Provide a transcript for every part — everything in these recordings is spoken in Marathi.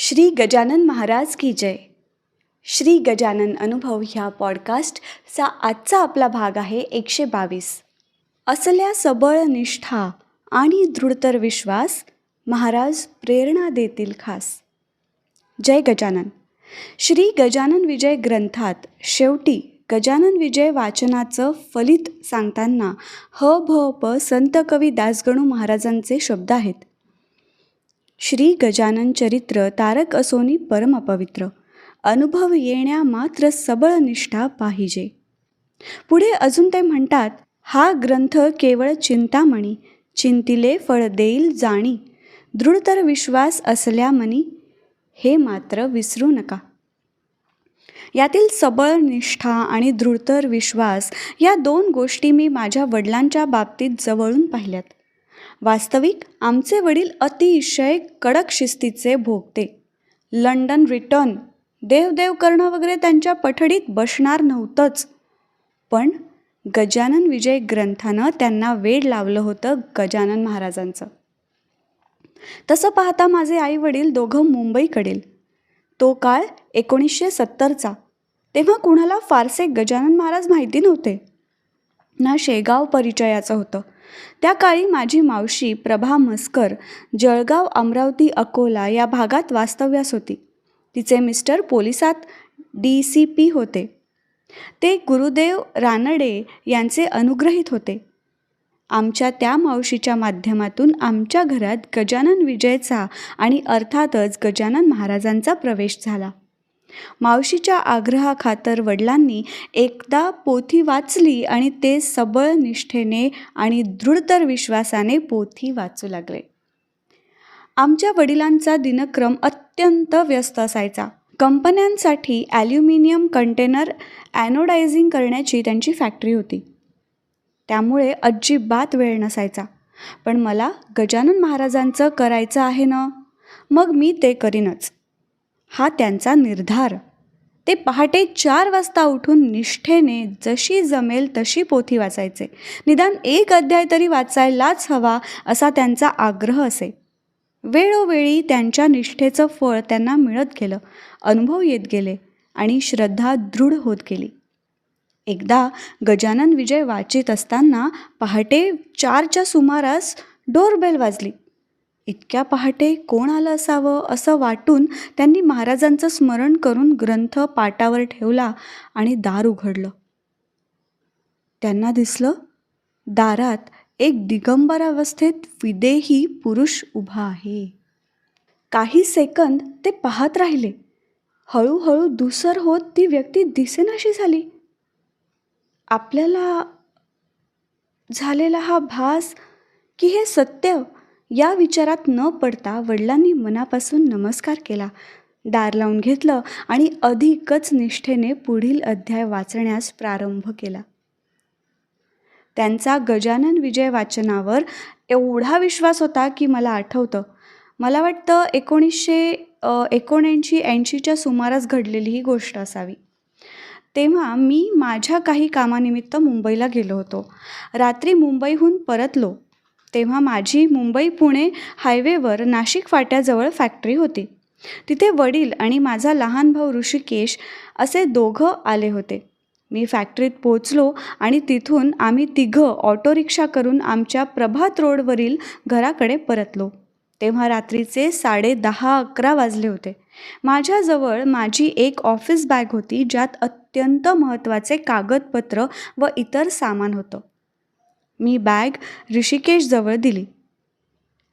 श्री गजानन महाराज की जय. श्री गजानन अनुभव ह्या पॉडकास्टचा आजचा आपला भाग आहे एकशे बावीस असल्या सबळ निष्ठा आणि दृढतर विश्वास महाराज प्रेरणा देतील खास. जय गजानन. श्री गजानन विजय ग्रंथात शेवटी गजानन विजय वाचनाचं फलित सांगताना ह भ प संत कवी दासगणू महाराजांचे शब्द आहेत. श्री गजानन चरित्र तारक असोनी परमपवित्र अनुभव येण्या मात्र सबळ निष्ठा पाहिजे. पुढे अजून ते म्हणतात हा ग्रंथ केवळ चिंतामणी चिंतिले फळ देईल जाणी. दृढतर विश्वास असल्यामनी हे मात्र विसरू नका. यातील सबळ निष्ठा आणि दृढतर विश्वास या दोन गोष्टी मी माझ्या वडिलांच्या बाबतीत जवळून पाहिल्यात. वास्तविक आमचे वडील अतिशय कडक शिस्तीचे भोगते. लंडन रिटर्न देवदेव करणं वगैरे त्यांच्या पठडीत बसणार नव्हतंच. पण गजानन विजय ग्रंथानं त्यांना वेड लावलं होतं गजानन महाराजांचं. तसं पाहता माझे आई वडील दोघं मुंबईकडील. तो काळ एकोणीसशे सत्तरचा तेव्हा कुणाला फारसे गजानन महाराज माहिती नव्हते. ना शेगाव परिचयाचं होतं त्या काळी माझी मावशी प्रभा मस्कर जळगाव अमरावती अकोला या भागात वास्तव्यास होती. तिचे मिस्टर पोलिसात डी सी पी होते. ते गुरुदेव रानडे यांचे अनुग्रहित होते. आमच्या त्या मावशीच्या माध्यमातून आमच्या घरात गजानन विजयचा आणि अर्थातच गजानन महाराजांचा प्रवेश झाला. मावशीच्या आग्रहाखातर वडिलांनी एकदा पोथी वाचली आणि ते सबळ निष्ठेने आणि दृढतर विश्वासाने पोथी वाचू लागले. आमच्या वडिलांचा दिनक्रम अत्यंत व्यस्त असायचा. कंपन्यांसाठी ॲल्युमिनियम कंटेनर ॲनोडायझिंग करण्याची त्यांची फॅक्टरी होती. त्यामुळे अजिबात वेळ नसायचा. पण मला गजानन महाराजांचं करायचं आहे ना? मग मी ते करीनच. हा त्यांचा निर्धार. ते पहाटे चार वाजता उठून निष्ठेने जशी जमेल तशी पोथी वाचायचे. निदान एक अध्याय तरी वाचायलाच हवा असा त्यांचा आग्रह असे. वेळोवेळी त्यांच्या निष्ठेचं फळ त्यांना मिळत गेलं. अनुभव येत गेले आणि श्रद्धा दृढ होत गेली. एकदा गजानन विजय वाचित असताना पहाटे चारच्या सुमारास डोरबेल वाजली. इतक्या पहाटे कोण आलं असावं असं वाटून त्यांनी महाराजांचं स्मरण करून ग्रंथ पाटावर ठेवला आणि दार उघडलं. त्यांना दिसलं दारात एक दिगंबर अवस्थेत विदेही पुरुष उभा आहे. काही सेकंद ते पाहत राहिले. हळूहळू दुसर होत ती व्यक्ती दिसेनाशी झाली. आपल्याला झालेला हा भास की हे सत्य या विचारात न पडता वडिलांनी मनापासून नमस्कार केला. दार लावून घेतलं आणि अधिकच निष्ठेने पुढील अध्याय वाचण्यास प्रारंभ केला. त्यांचा गजानन विजय वाचनावर एवढा विश्वास होता की मला आठवतं. मला वाटतं एकोणीसशे एकोणऐंशी ऐंशीच्या सुमारास घडलेली ही गोष्ट असावी. तेव्हा मी माझ्या काही कामानिमित्त मुंबईला गेलो होतो. रात्री मुंबईहून परतलो. तेव्हा माझी मुंबई पुणे हायवेवर नाशिक फाट्याजवळ फॅक्टरी होती. तिथे वडील आणि माझा लहान भाऊ ऋषिकेश असे दोघं आले होते. मी फॅक्टरीत पोचलो आणि तिथून आम्ही तिघं ऑटो रिक्षा करून आमच्या प्रभात रोडवरील घराकडे परतलो. तेव्हा रात्रीचे साडे दहा अकरा वाजले होते. माझ्याजवळ माझी एक ऑफिस बॅग होती ज्यात अत्यंत महत्त्वाचे कागदपत्र व इतर सामान होतं. मी बॅग ऋषिकेशजवळ दिली.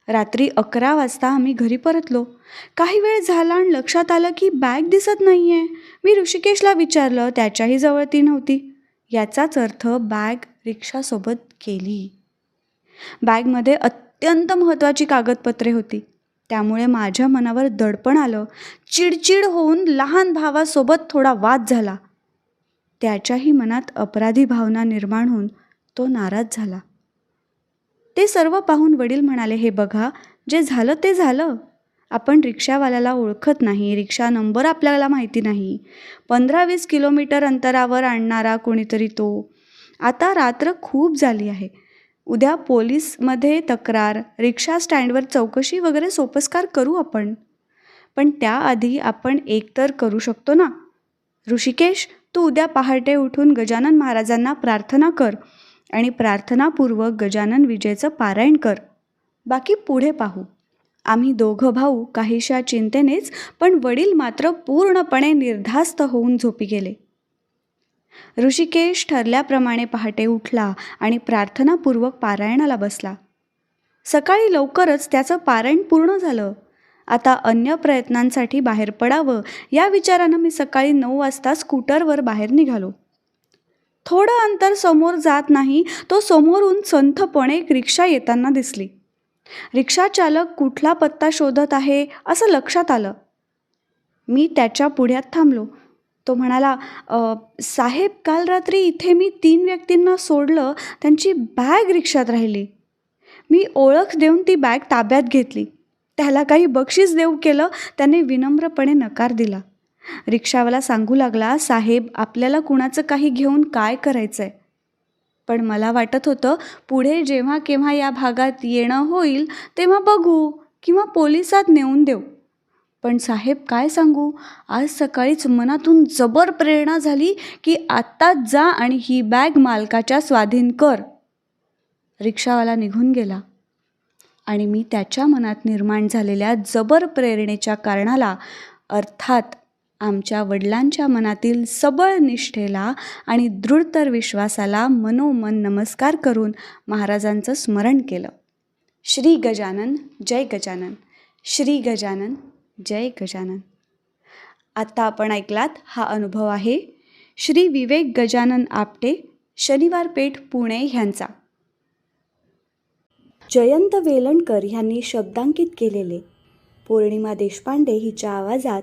रात्री अकरा वाजता आम्ही घरी परतलो. काही वेळ झाला आणि लक्षात आलं की बॅग दिसत नाही आहे मी ऋषिकेशला विचारलं त्याच्याही जवळ ती नव्हती. याचाच अर्थ बॅग रिक्षासोबत केली. बॅगमध्ये अत्यंत महत्त्वाची कागदपत्रे होती. त्यामुळे माझ्या मनावर दडपण आलं. चिडचिड होऊन लहान भावासोबत थोडा वाद झाला. त्याच्याही मनात अपराधी भावना निर्माण होऊन तो नाराज झाला. ते सर्व पाहून वडील म्हणाले हे बघा जे झालं ते झालं. आपण रिक्षावाल्याला ओळखत नाही रिक्षा नंबर आपल्याला माहिती नाही. पंधरा वीस किलोमीटर अंतरावर आणणारा कोणीतरी तो. आता रात्र खूप झाली आहे. उद्या पोलीसमध्ये तक्रार रिक्षा स्टँडवर चौकशी वगैरे सोपस्कार करू आपण. पण त्याआधी आपण एकतर करू शकतो ना? ऋषिकेश तू उद्या पहाटे उठून गजानन महाराजांना प्रार्थना कर. आणि प्रार्थनापूर्वक गजानन विजयचं पारायण कर. बाकी पुढे पाहू. आम्ही दोघं भाऊ काहीशा चिंतेनेच पण वडील मात्र पूर्णपणे निर्धास्त होऊन झोपी गेले. ऋषिकेश ठरल्याप्रमाणे पहाटे उठला आणि प्रार्थनापूर्वक पारायणाला बसला. सकाळी लवकरच त्याचं पारायण पूर्ण झालं. आता अन्य प्रयत्नांसाठी बाहेर पडावं या विचारानं मी सकाळी नऊ वाजता स्कूटरवर बाहेर निघालो. थोडं अंतर समोर जात नाही तो समोरून संथपणे एक रिक्षा येताना दिसली. रिक्षा चालक कुठला पत्ता शोधत आहे? असं लक्षात आलं. मी त्याच्या पुढ्यात थांबलो. तो म्हणाला साहेब काल रात्री इथे मी तीन व्यक्तींना सोडलं त्यांची बॅग रिक्षात राहिली. मी ओळख देऊन ती बॅग ताब्यात घेतली. त्याला काही बक्षीस देऊ केलं त्याने विनम्रपणे नकार दिला. रिक्षावाला सांगू लागला साहेब आपल्याला कुणाचं काही घेऊन काय करायचं आहे पण मला वाटत होतं पुढे जेव्हा केव्हा या भागात येणं होईल तेव्हा बघू किंवा पोलिसात नेऊन देऊ. पण साहेब काय सांगू? आज सकाळीच मनातून जबर प्रेरणा झाली की आत्ताच जा आणि ही बॅग मालकाच्या स्वाधीन कर. रिक्षावाला निघून गेला आणि मी त्याच्या मनात निर्माण झालेल्या जबर प्रेरणेच्या कारणाला अर्थात आमच्या वडिलांच्या मनातील सबळ निष्ठेला आणि दृढतर विश्वासाला मनोमन नमस्कार करून महाराजांचं स्मरण केलं. श्री गजानन जय गजानन. श्री गजानन जय गजानन. आत्ता आपण ऐकलात हा अनुभव आहे श्री विवेक गजानन आपटे शनिवार पेठ पुणे ह्यांचा. जयंत वेलणकर ह्यांनी शब्दांकित केलेले. पौर्णिमा देशपांडे हिच्या आवाजात